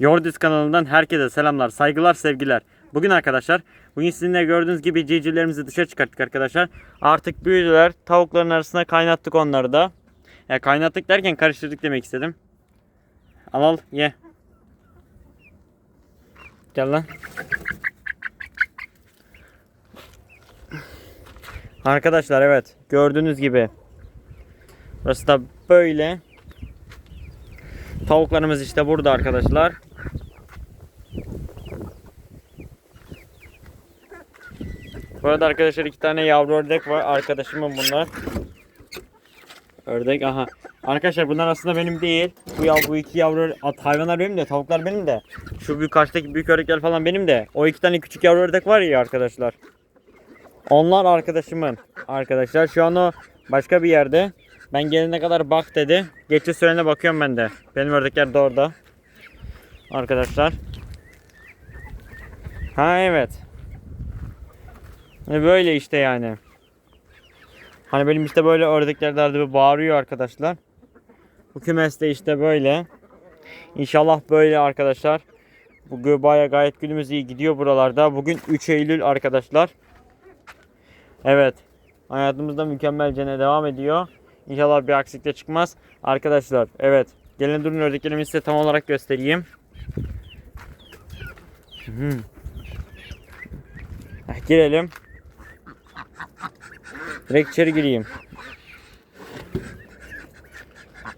Yordis kanalından herkese selamlar, saygılar, sevgiler. Bugün arkadaşlar, bugün sizinle gördüğünüz gibi civcivlerimizi dışarı çıkarttık arkadaşlar. Artık büyüdüler. Tavukların arasına kaynattık onları da. Ya kaynattık derken karıştırdık demek istedim. Al al ye. Gel lan. Arkadaşlar evet gördüğünüz gibi burası da böyle. Tavuklarımız işte burada arkadaşlar. Bu arada arkadaşlar iki tane yavru ördek var. Arkadaşımın bunlar. Ördek aha. Arkadaşlar bunlar aslında benim değil. Bu yav bu iki yavru at hayvanlar benim de, tavuklar benim de. Şu büyük karşıdaki büyük ördekler falan benim de. O iki tane küçük yavru ördek var ya arkadaşlar. Onlar arkadaşımın. Arkadaşlar şu an o başka bir yerde. Ben gelene kadar bak dedi. Geçici sürene bakıyorum ben de. Benim ördekler de orada. Arkadaşlar. Ha evet. E, Böyle işte yani. Hani benim işte böyle ördekler de arada bir bağırıyor arkadaşlar. Bu kümes de işte böyle. İnşallah böyle arkadaşlar. Bu göbaya gayet günümüz iyi gidiyor buralarda. Bugün 3 Eylül arkadaşlar. Evet. Hayatımızda mükemmelcene devam ediyor. İnşallah bir aksilik de çıkmaz. Arkadaşlar evet. Gelin durun ördeklerimi size tam olarak göstereyim. Hmm. Girelim. Direkt içeri gireyim.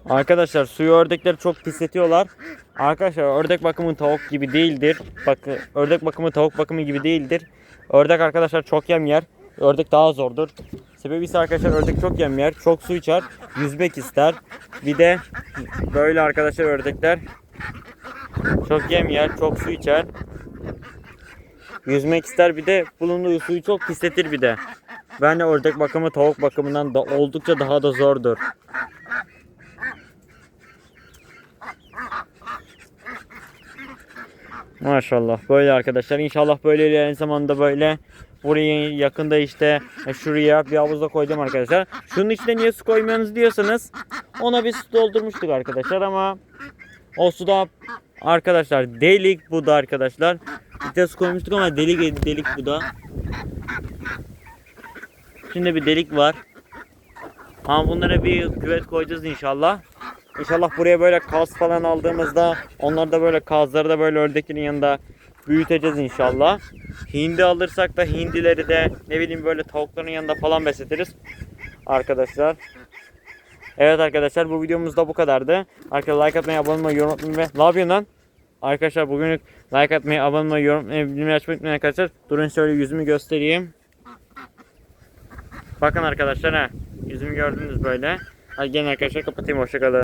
Arkadaşlar suyu ördekleri çok pisletiyorlar. Arkadaşlar ördek bakımı tavuk gibi değildir. Bakın ördek bakımı tavuk bakımı gibi değildir. Ördek arkadaşlar çok yem yer. Ördek daha zordur. Sebebi ise arkadaşlar ördek çok yem yer. Çok su içer. Yüzmek ister. Bir de böyle arkadaşlar ördekler çok yem yer. Çok su içer. Yüzmek ister bir de bulunduğu suyu çok pisletir bir de. De ördek bakımı tavuk bakımından da oldukça daha da zordur. Maşallah böyle arkadaşlar. İnşallah böyle ilerleyen zamanda böyle buraya yakında işte e, şuraya bir havuzda koyacağım arkadaşlar. Şunun içine niye su koymuyorsunuz diyorsanız ona bir su doldurmuştuk arkadaşlar ama o suda arkadaşlar delik bu da arkadaşlar. Su koymuştuk ama delik delik bu da. Şimdi bir delik var. Ama bunlara bir küvet koyacağız inşallah. İnşallah buraya böyle kaz falan aldığımızda onları da böyle kazları da böyle ördeklerin yanında büyüteceğiz inşallah. Hindi alırsak da hindileri de ne bileyim böyle tavukların yanında falan besletiriz. Arkadaşlar. Evet arkadaşlar bu videomuz da bu kadardı. Arkadaşlar like atmayı, abone olmayı, yorum atmayı ve ne yapıyorsun lan? Arkadaşlar bugünlük like atmayı, abone olmayı, yorum bildirimleri açmayı unutmayın arkadaşlar. Durun şöyle yüzümü göstereyim. Bakın arkadaşlar ha. Yüzümü gördünüz böyle. Hadi gelin arkadaşlar kapatayım hoşçakalın.